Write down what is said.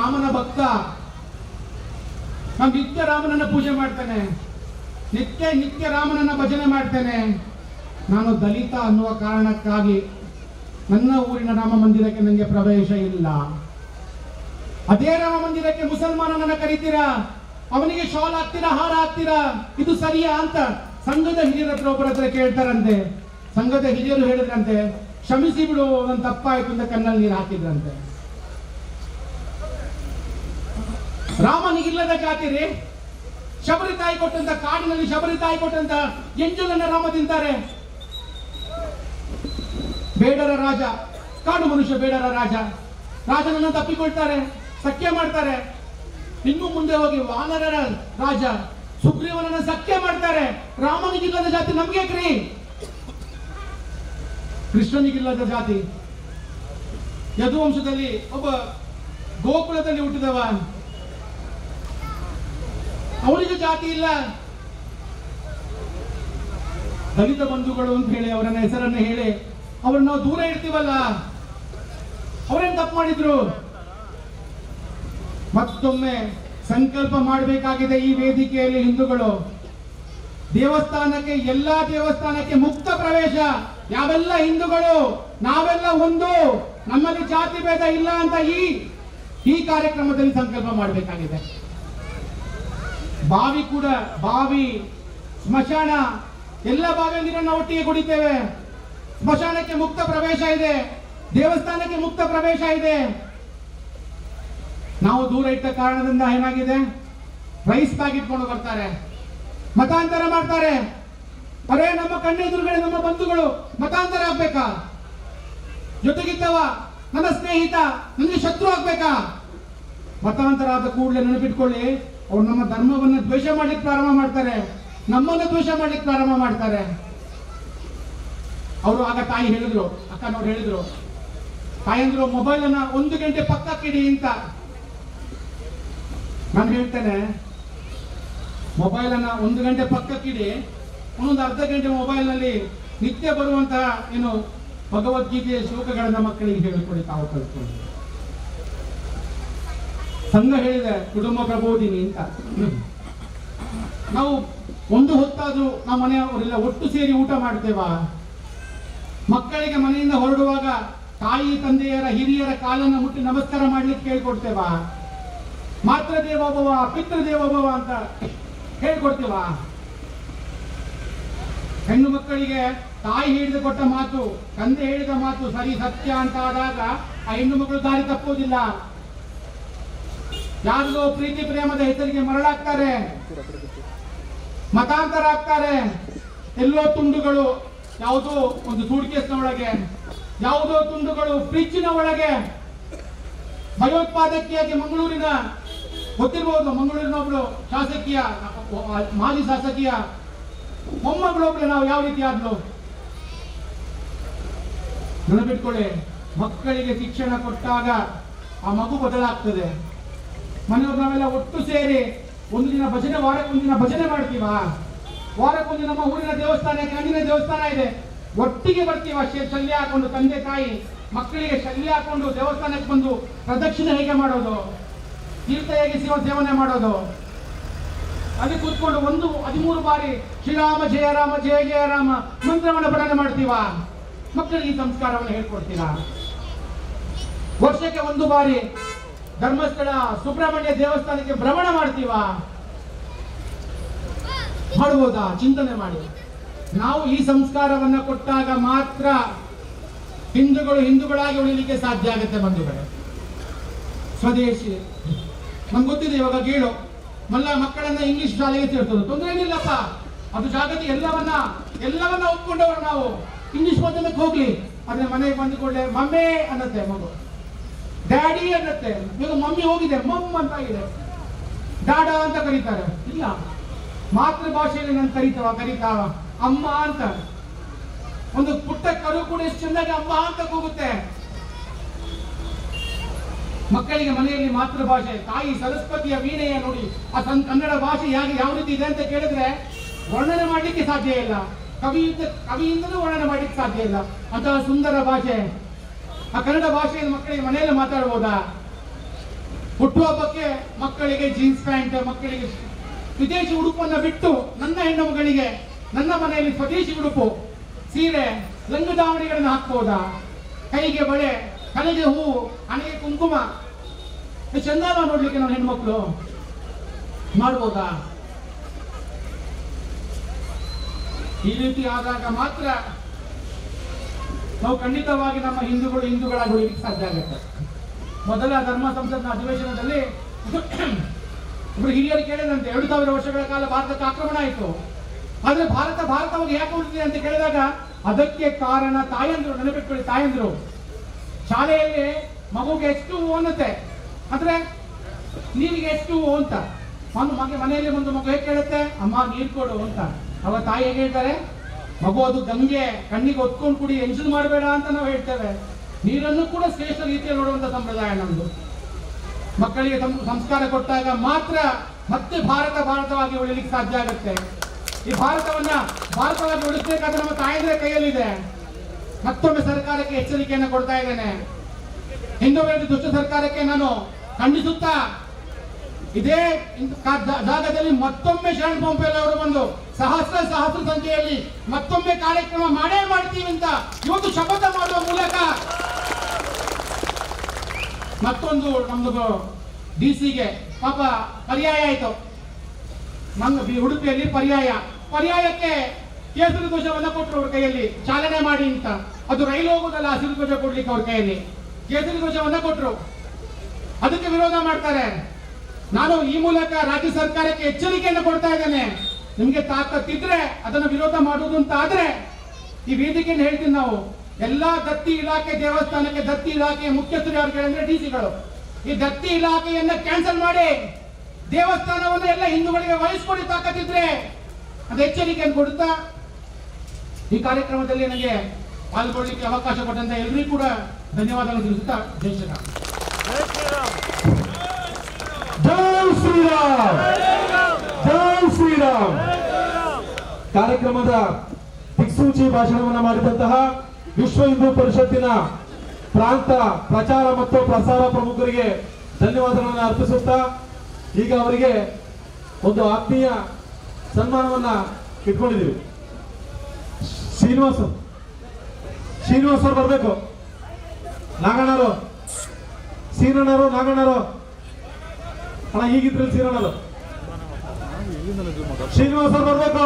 ರಾಮನ ಭಕ್ತ. ನಾನು ನಿತ್ಯ ರಾಮನನ್ನ ಪೂಜೆ ಮಾಡ್ತೇನೆ. ನಿತ್ಯ ನಿತ್ಯ ರಾಮನನ್ನ ಭಜನೆ ಮಾಡ್ತೇನೆ. ನಾನು ದಲಿತ ಅನ್ನುವ ಕಾರಣಕ್ಕಾಗಿ ನನ್ನ ಊರಿನ ರಾಮ ಮಂದಿರಕ್ಕೆ ನನಗೆ ಪ್ರವೇಶ ಇಲ್ಲ. ಅದೇ ರಾಮ ಮಂದಿರಕ್ಕೆ ಮುಸಲ್ಮಾನನನ್ನ ಕರಿತೀರಾ? ಅವನಿಗೆ ಶಾಲ್ ಹಾಕ್ತೀರಾ, ಹಾರ ಹಾಕ್ತೀರಾ? ಇದು ಸರಿಯಾ ಅಂತ ಸಂಘದ ಹಿರಿಯರ ಹತ್ರ ಒಬ್ಬರ ಹತ್ರ ಕೇಳ್ತಾರಂತೆ. ಸಂಘದ ಹಿರಿಯರು ಹೇಳಿದ್ರಂತೆ, ಕ್ಷಮಿಸಿ ಬಿಡು ಒಂದು ತಪ್ಪಾಯ್ತು ಅಂತ ಕಣ್ಣಲ್ಲಿ ನೀರು ಹಾಕಿದ್ರಂತೆ. ರಾಮನಿಗಿಲ್ಲದ ಜಾತಿ ರೀ. ಶಬರಿ ತಾಯಿ ಕೊಟ್ಟಂತ ಕಾಡಿನಲ್ಲಿ ಶಬರಿ ತಾಯಿ ಕೊಟ್ಟಂತ ಎಂಜಲನ್ನ ರಾಮ ತಿಂತಾರೆ. ಬೇಡರ ರಾಜ, ಕಾಡು ಮನುಷ್ಯ ಬೇಡರ ರಾಜ. ರಾಜನನ್ನ ತಪ್ಪಿಕೊಳ್ತಾರೆ, ಸಖ್ಯ ಮಾಡ್ತಾರೆ. ಇನ್ನು ಮುಂದೆ ಹೋಗಿ ವಾನರರ ರಾಜ, ಸುಗ್ರೀವನನ್ನ ಸಖ್ಯ ಮಾಡ್ತಾರೆ. ರಾಮನಿಗಿಲ್ಲದ ಜಾತಿ ನಮ್ಗೆ ಕ್ರೀ ಕೃಷ್ಣನಿಗಿಲ್ಲದ ಜಾತಿ. ಯದುವಂಶದಲ್ಲಿ ಒಬ್ಬ ಗೋಕುಲದಲ್ಲಿ ಹುಟ್ಟಿದವ. ಅವನಿಗೆ ಜಾತಿ ಇಲ್ಲ. ದಲಿತ ಬಂಧುಗಳು ಅಂತ ಹೇಳಿ, ಅವರನ್ನ ಹೆಸರನ್ನ ಹೇಳಿ, ಅವ್ರನ್ನ ನಾವು ದೂರ ಇಡ್ತೀವಲ್ಲ ಅವರೇನ್ ತಪ್ಪು ಮಾಡಿದ್ರು? ಮತ್ತೊಮ್ಮೆ ಸಂಕಲ್ಪ ಮಾಡಬೇಕಾಗಿದೆ ಈ ವೇದಿಕೆಯಲ್ಲಿ ಹಿಂದೂಗಳು. ದೇವಸ್ಥಾನಕ್ಕೆ, ಎಲ್ಲಾ ದೇವಸ್ಥಾನಕ್ಕೆ ಮುಕ್ತ ಪ್ರವೇಶ. ಯಾವೆಲ್ಲ ಹಿಂದೂಗಳು? ನಾವೆಲ್ಲ ಒಂದು. ನಮ್ಮಲ್ಲಿ ಜಾತಿ ಭೇದ ಇಲ್ಲ ಅಂತ ಈ ಈ ಕಾರ್ಯಕ್ರಮದಲ್ಲಿ ಸಂಕಲ್ಪ ಮಾಡಬೇಕಾಗಿದೆ. ಬಾವಿ ಕೂಡ, ಬಾವಿ, ಸ್ಮಶಾನ, ಎಲ್ಲ ಬಾವಿಯ ನೀರನ್ನು ಒಟ್ಟಿಗೆ ಕುಡಿತೇವೆ. ಸ್ಮಶಾನಕ್ಕೆ ಮುಕ್ತ ಪ್ರವೇಶ ಇದೆ. ದೇವಸ್ಥಾನಕ್ಕೆ ಮುಕ್ತ ಪ್ರವೇಶ ಇದೆ. ನಾವು ದೂರ ಇಟ್ಟ ಕಾರಣದಿಂದ ಏನಾಗಿದೆ? ರೈಸ್ ಬ್ಯಾಗ್ ಇಟ್ಕೊಂಡು ಬರ್ತಾರೆ. ಮತಾಂತರ ಮಾಡ್ತಾರೆ. ಅರೇ, ನಮ್ಮ ಕಣ್ಣೆದುರುಗಡೆ ನಮ್ಮ ಬಂಧುಗಳು ಮತಾಂತರ ಆಗ್ಬೇಕಾ? ಜೊತೆಗಿದ್ದವ, ನನ್ನ ಸ್ನೇಹಿತ, ನನಗೆ ಶತ್ರು ಆಗ್ಬೇಕಾ? ಮತಾಂತರ ಆದ ಕೂಡಲೇ ನೆನಪಿಟ್ಕೊಳ್ಳಿ. ಅವ್ರು ನಮ್ಮ ಧರ್ಮವನ್ನು ದ್ವೇಷ ಮಾಡ್ಲಿಕ್ಕೆ ಪ್ರಾರಂಭ ಮಾಡ್ತಾರೆ. ನಮ್ಮನ್ನು ದ್ವೇಷ ಮಾಡ್ಲಿಕ್ಕೆ ಪ್ರಾರಂಭ ಮಾಡ್ತಾರೆ. ಅವರು ಆಗ ತಾಯಿ ಹೇಳಿದ್ರು, ಅಕ್ಕನವ್ರು ಹೇಳಿದ್ರು ತಾಯಂದ್ರು ಮೊಬೈಲ್ ಅನ್ನ ಒಂದು ಗಂಟೆ ಪಕ್ಕಕ್ಕಿಡಿ ಅಂತ. ನಾನು ಹೇಳ್ತೇನೆ ಮೊಬೈಲ್ ಅನ್ನ ಒಂದು ಗಂಟೆ ಪಕ್ಕಕ್ಕಿಡಿ ಒಂದೊಂದು ಅರ್ಧ ಗಂಟೆ ಮೊಬೈಲ್ನಲ್ಲಿ ನಿತ್ಯ ಬರುವಂತಹ, ಏನು ಭಗವದ್ಗೀತೆಯ ಶ್ಲೋಕಗಳನ್ನ ಮಕ್ಕಳಿಗೆ ಹೇಳಿಕೊಡಿ ತಾವು ಕಲ್ತ್ಕೊಳ್ಳಿ ಸಂಘ ಹೇಳಿದೆ ಕುಟುಂಬ ಪ್ರಬೋಧಿನಿ ಅಂತ ನಾವು ಒಂದು ಹೊತ್ತಾದರೂ ನಮ್ಮ ಮನೆಯವರೆಲ್ಲ ಒಟ್ಟು ಸೇರಿ ಊಟ ಮಾಡ್ತೇವಾ? ಮಕ್ಕಳಿಗೆ ಮನೆಯಿಂದ ಹೊರಡುವಾಗ ತಾಯಿ, ತಂದೆಯರ, ಹಿರಿಯರ ಕಾಲನ್ನು ಮುಟ್ಟಿ ನಮಸ್ಕಾರ ಮಾಡ್ಲಿಕ್ಕೆ ಕೇಳ್ಕೊಡ್ತೇವಾ ಮಾತೃ ದೇವೋಭವ ಪಿತೃ ದೇವೋಭವ ಅಂತ ಹೇಳ್ಕೊಡ್ತೇವ? ಹೆಣ್ಣು ಮಕ್ಕಳಿಗೆ ತಾಯಿ ಹೇಳಿದ ಕೊಟ್ಟ ಮಾತು, ತಂದೆ ಹೇಳಿದ ಮಾತು ಸರಿ ಸತ್ಯ ಅಂತ ಆದಾಗ ಆ ಹೆಣ್ಣು ಮಕ್ಕಳು ದಾರಿ ತಪ್ಪುವುದಿಲ್ಲ ಯಾರಿಗೋ ಪ್ರೀತಿ ಪ್ರೇಮದ ಹೆಸರಿಗೆ ಮರಳಾಗ್ತಾರೆ. ಮತಾಂತರ ಆಗ್ತಾರೆ ಎಲ್ಲೋ ತುಂಡುಗಳು, ಯಾವುದೋ ಒಂದು ಸೂಟ್ಕೇಸ್ನ ಒಳಗೆ, ಯಾವುದೋ ತುಂಡುಗಳು ಫ್ರಿಜ್ಜಿನ ಒಳಗೆ. ಭಯೋತ್ಪಾದಕಿಯಾಗಿ ಮಂಗಳೂರಿನ, ಗೊತ್ತಿರ್ಬೋದು, ಮಂಗಳೂರಿನ ಒಬ್ಳು ಶಾಸಕೀಯ, ಮಾಜಿ ಶಾಸಕೀಯ, ಮೊಮ್ಮಗಳು ಒಬ್ಳು ನಾವು ಯಾವ ರೀತಿ ಆದ್ಲು? ನೆನಪಿಟ್ಕೊಳ್ಳಿ ಮಕ್ಕಳಿಗೆ ಶಿಕ್ಷಣ ಕೊಟ್ಟಾಗ ಆ ಮಗು ಬದಲಾಗ್ತದೆ. ಮನೆಯವ್ರು ನಾವೆಲ್ಲ ಒಟ್ಟು ಸೇರಿ ಒಂದು ದಿನ ಭಜನೆ ವಾರಕ್ಕೊಂದು ದಿನ ಭಜನೆ ಮಾಡ್ತೀವಾ? ವಾರಕ್ಕೊಂದು ನಮ್ಮ ಊರಿನ ದೇವಸ್ಥಾನಕ್ಕೆ ಆಂಜನೇಯ ದೇವಸ್ಥಾನ ಇದೆ. ಒಟ್ಟಿಗೆ ಬರ್ತೀವ? ಶಲ್ಯ ಹಾಕೊಂಡು ತಂದೆ, ತಾಯಿ, ಮಕ್ಕಳಿಗೆ ಶಲ್ಯ ಹಾಕೊಂಡು ದೇವಸ್ಥಾನಕ್ಕೆ ಬಂದು ಪ್ರದಕ್ಷಿಣೆ ಹೇಗೆ ಮಾಡೋದು? ತೀರ್ಥ ಹೇಗೆ ಶಿವ ಸೇವನೆ ಮಾಡೋದು? ಅಲ್ಲಿ ಕೂತ್ಕೊಂಡು ಒಂದು, ಹದಿಮೂರು ಬಾರಿ ಶ್ರೀರಾಮ ಜಯ ರಾಮ, ಜಯ ಜಯ ರಾಮ ಮಂತ್ರವನ್ನು ಪಠನೆ ಮಾಡ್ತೀವ? ಮಕ್ಕಳಿಗೆ ಈ ಸಂಸ್ಕಾರವನ್ನು ಹೇಳ್ಕೊಡ್ತೀರಾ? ವರ್ಷಕ್ಕೆ ಒಂದು ಬಾರಿ ಧರ್ಮಸ್ಥಳ ಸುಬ್ರಹ್ಮಣ್ಯ ದೇವಸ್ಥಾನಕ್ಕೆ ಭ್ರಮಣ ಮಾಡ್ತೀವಾ? ಮಾಡ್ಬೋದಾ ಚಿಂತನೆ ಮಾಡಿ. ನಾವು ಈ ಸಂಸ್ಕಾರವನ್ನ ಕೊಟ್ಟಾಗ ಮಾತ್ರ ಹಿಂದೂಗಳು ಹಿಂದೂಗಳಾಗಿ ಉಳಿಲಿಕ್ಕೆ ಸಾಧ್ಯ ಆಗುತ್ತೆ ಬಂಧುಗಳೇ. ಸ್ವದೇಶಿ. ನಮ್ಗೆ ಗೊತ್ತಿದೆ ಇವಾಗ ಗೀಳು. ಮಲ್ಲ ಮಕ್ಕಳನ್ನ ಇಂಗ್ಲಿಷ್ ಶಾಲೆಗೆ ಸೇರ್ತದೆ ತೊಂದರೆ ಏನಿಲ್ಲಪ್ಪ. ಅದು ಜಾಗತಿ ಎಲ್ಲವನ್ನ ಎಲ್ಲವನ್ನ ಒಪ್ಕೊಂಡವರು ನಾವು. ಇಂಗ್ಲಿಷ್ ಮಾಧ್ಯಮಕ್ಕೆ ಹೋಗ್ಲಿ. ಆದ್ರೆ ಮನೆಗೆ ಬಂದ ಕೂಡಲೇ ಮಮ್ಮೆ ಅನ್ನತ್ತೆ ಮಗು. ಡ್ಯಾಡಿ ಅನ್ನತ್ತೆ ಇವಾಗ ಮಮ್ಮಿ ಹೋಗಿದೆ. ಮಮ್ಮ ಅಂತ ಆಗಿದೆ. ಡಾಡ ಅಂತ ಕರೀತಾರೆ. ಇಲ್ಲ. ಮಾತೃಭಾಷೆಯಲ್ಲಿ ನಾನು ಕರಿತಾವ, ಕರೀತಾವ. ಅಮ್ಮ ಅಂತ. ಒಂದು ಪುಟ್ಟ ಕರು ಕೂಡ ಎಷ್ಟು ಚೆನ್ನಾಗಿ ಅಮ್ಮ ಅಂತ ಕೂಗುತ್ತೆ. ಮಕ್ಕಳಿಗೆ ಮನೆಯಲ್ಲಿ ಮಾತೃಭಾಷೆ, ತಾಯಿ ಸರಸ್ವತಿಯ ವೀಣೆಯ ನೋಡಿ, ಆ ತನ್ನ ಕನ್ನಡ ಭಾಷೆ ಯಾಕೆ ಯಾವ ರೀತಿ ಇದೆ ಅಂತ ಕೇಳಿದ್ರೆ ವರ್ಣನೆ ಮಾಡಲಿಕ್ಕೆ ಸಾಧ್ಯ ಇಲ್ಲ. ಕವಿಯಿಂದ ಕವಿಯಿಂದಲೂ ವರ್ಣನೆ ಮಾಡಲಿಕ್ಕೆ ಸಾಧ್ಯ ಇಲ್ಲ. ಅಂತಹ ಸುಂದರ ಭಾಷೆ. ಆ ಕನ್ನಡ ಭಾಷೆಯಲ್ಲಿ ಮಕ್ಕಳಿಗೆ ಮನೆಯಲ್ಲಿ ಮಾತಾಡ್ಬೋದಾ? ಹುಟ್ಟುಹಬ್ಬಕ್ಕೆ ಮಕ್ಕಳಿಗೆ ಜೀನ್ಸ್ ಪ್ಯಾಂಟ್ ಮಕ್ಕಳಿಗೆ ವಿದೇಶಿ ಉಡುಪನ್ನ ಬಿಟ್ಟು ನನ್ನ ಹೆಣ್ಣು ಮಗಳಿಗೆ ನನ್ನ ಮನೆಯಲ್ಲಿ ಸ್ವದೇಶಿ ಉಡುಪು, ಸೀರೆ ಲಂಗದಾವಣಿಗಳನ್ನು ಹಾಕ್ಬೋದಾ? ಕೈಗೆ ಬಳೆ, ತಲೆಗೆ ಹೂವು ಹಣೆಗೆ ಕುಂಕುಮ. ಚಂದ ನೋಡ್ಲಿಕ್ಕೆ ನಾವು ಹೆಣ್ಮಕ್ಳು ಮಾಡ್ಬೋದಾ? ಈ ರೀತಿ ಆದಾಗ ಮಾತ್ರ ನಾವು ಖಂಡಿತವಾಗಿ ನಮ್ಮ ಹಿಂದೂಗಳು ಹಿಂದೂಗಳಾಗಿ ಉಳಿಲಿಕ್ಕೆ ಸಾಧ್ಯ ಆಗುತ್ತೆ. ಮೊದಲ ಧರ್ಮ ಸಂಸತ್ನ ಅಧಿವೇಶನದಲ್ಲಿ ಇಬ್ರು ಹಿರಿಯರು ಕೇಳಿದಂತೆ ಎರಡು ಸಾವಿರ ವರ್ಷಗಳ ಕಾಲ ಭಾರತಕ್ಕೆ ಆಕ್ರಮಣ ಆಯಿತು. ಆದ್ರೆ ಭಾರತ ಭಾರತವಾಗಿ ಯಾಕೆ ಉಳಿದಿದೆ ಅಂತ ಕೇಳಿದಾಗ ಅದಕ್ಕೆ ಕಾರಣ ತಾಯಂದ್ರು, ನೆನಪಿಟ್ಕೊಳ್ಳಿ ತಾಯಂದ್ರು. ಶಾಲೆಯಲ್ಲಿ ಮಗುಗೆ ಎಷ್ಟು ಅನ್ನತ್ತೆ? ಅಂದ್ರೆ ನೀರಿಗೆ ಎಷ್ಟು ಅಂತ. ಮಗ ಮನೆಯಲ್ಲಿ ಒಂದು ಮಗು ಹೇಗೆ ಕೇಳುತ್ತೆ? ಅಮ್ಮ, ನೀರು ಕೊಡು ಅಂತ. ಅವ ತಾಯಿ ಹೇಗೆ ಹೇಳ್ತಾರೆ? ಮಗು ಅದು ಗಂಗೆ, ಕಣ್ಣಿಗೆ ಒತ್ಕೊಂಡು ಕುಡಿ, ಎಂಜಲ್ ಮಾಡಬೇಡ ಅಂತ ನಾವು ಹೇಳ್ತೇವೆ. ನೀರನ್ನು ಕೂಡ ಶ್ರೇಷ್ಠ ರೀತಿಯಲ್ಲಿ ನೋಡುವಂತ ಸಂಪ್ರದಾಯ ನಮ್ದು. ಮಕ್ಕಳಿಗೆ ಸಂಸ್ಕಾರ ಕೊಟ್ಟಾಗ ಮಾತ್ರ ಮತ್ತೆ ಭಾರತ ಭಾರತವಾಗಿ ಉಳಿಲಿಕ್ಕೆ ಸಾಧ್ಯ ಆಗುತ್ತೆ. ಈ ಭಾರತವನ್ನ ಭಾರತವಾಗಿ ಉಳಿಸಬೇಕಾದ್ರೆ ನಮ್ಮ ತಾಯಂದ್ರ ಕೈಯಲ್ಲಿದೆ. ಮತ್ತೊಮ್ಮೆ ಸರ್ಕಾರಕ್ಕೆ ಎಚ್ಚರಿಕೆಯನ್ನು ಕೊಡ್ತಾ ಇದ್ದೇನೆ. ಹಿಂದೂ ವಿರೋಧಿ ದುಷ್ಟ ಸರ್ಕಾರಕ್ಕೆ ನಾನು ಖಂಡಿಸುತ್ತಾ ಇದೇ ಜಾಗದಲ್ಲಿ ಮತ್ತೊಮ್ಮೆ ಶರಣ್ ಪಂಪೇಲ್ ಅವರು ಬಂದು ಸಹಸ್ರ ಸಹಸ್ರ ಸಂಖ್ಯೆಯಲ್ಲಿ ಮತ್ತೊಮ್ಮೆ ಕಾರ್ಯಕ್ರಮ ಮಾಡೇ ಮಾಡ್ತೀವಿ ಅಂತ ಇವತ್ತು ಶಪಥ ಮಾಡುವ ಮೂಲಕ ಮತ್ತೊಂದು ನಮ್ದು ಡಿ ಸಿಗೆ ಪಾಪ ಪರ್ಯಾಯ ಆಯಿತು. ನಮ್ಮ ಉಡುಪಿಯಲ್ಲಿ ಪರ್ಯಾಯ. ಪರ್ಯಾಯಕ್ಕೆ ಕೇಸರಿ ಧ್ವಜವನ್ನ ಕೊಟ್ಟರು ಅವ್ರ ಕೈಯಲ್ಲಿ. ಚಾಲನೆ ಮಾಡಿ ಅಂತ. ಅದು ರೈಲು ಹೋಗೋದಲ್ಲ, ಹಸಿರು ಧ್ವಜ ಕೊಡ್ಲಿಕ್ಕೆ ಅವ್ರ ಕೈಯಲ್ಲಿ. ಕೇಸರಿ ಧ್ವಜವನ್ನ ಕೊಟ್ಟರು ಅದಕ್ಕೆ ವಿರೋಧ ಮಾಡ್ತಾರೆ. ನಾನು ಈ ಮೂಲಕ ರಾಜ್ಯ ಸರ್ಕಾರಕ್ಕೆ ಎಚ್ಚರಿಕೆಯನ್ನು ಕೊಡ್ತಾ ಇದ್ದೇನೆ. ನಿಮ್ಗೆ ತಾಕತ್ತಿದ್ರೆ ಅದನ್ನು ವಿರೋಧ ಮಾಡುವುದು ಅಂತ ಆದ್ರೆ ಈ ವೇದಿಕೆಯನ್ನು ಹೇಳ್ತೀನಿ ನಾವು ಎಲ್ಲಾ ದತ್ತಿ ಇಲಾಖೆ ದೇವಸ್ಥಾನಕ್ಕೆ ದತ್ತಿ ಇಲಾಖೆಯ ಮುಖ್ಯಸ್ಥರು ಯಾರು ಕೇಳಿದ್ರೆ ಡಿ ಸಿಗಳು ಈ ದತ್ತಿ ಇಲಾಖೆಯನ್ನ ಕ್ಯಾನ್ಸಲ್ ಮಾಡಿ ದೇವಸ್ಥಾನವನ್ನು ಎಲ್ಲ ಹಿಂದೂಗಳಿಗೆ ವಹಿಸ್ಕೊಡಿ ತಾಕತ್ತಿದ್ರೆ ಅದು ಎಚ್ಚರಿಕೆಯನ್ನು ಕೊಡುತ್ತಾ ಈ ಕಾರ್ಯಕ್ರಮದಲ್ಲಿ ನನಗೆ ಪಾಲ್ಗೊಳ್ಳಿಕ್ಕೆ ಅವಕಾಶ ಕೊಟ್ಟಂತ ಎಲ್ಲರಿಗೂ ಕೂಡ ಧನ್ಯವಾದಗಳು ತಿಳಿಸುತ್ತಾ ಜೈ ಶ್ರೀರಾಮ್. ಜೈ ಶ್ರೀರಾಮ್. ಜೈ ಶ್ರೀರಾಮ್. ಕಾರ್ಯಕ್ರಮದ ದಿಕ್ಸೂಚಿ ಭಾಷಣವನ್ನು ಮಾಡಿದಂತಹ ವಿಶ್ವ ಹಿಂದೂ ಪರಿಷತ್ತಿನ ಪ್ರಾಂತ ಪ್ರಚಾರ ಮತ್ತು ಪ್ರಸಾರ ಪ್ರಮುಖರಿಗೆ ಧನ್ಯವಾದಗಳನ್ನು ಅರ್ಪಿಸುತ್ತಾ ಈಗ ಅವರಿಗೆ ಒಂದು ಆತ್ಮೀಯ ಸನ್ಮಾನವನ್ನ ಇಟ್ಕೊಂಡಿದ್ದೀವಿ. ಶ್ರೀನಿವಾಸ್ ಶ್ರೀನಿವಾಸ ಬರಬೇಕು. ನಾಗಣ್ಣರು. ಸೀನಣ್ಣರು ನಾಗಣ್ಣರು. ಅಣ್ಣ ಹೀಗಿದ್ರೆ ಸೀನಣ್ಣರು ಶ್ರೀನಿವಾಸ್ ಅವ್ರು ಬರ್ಬೇಕು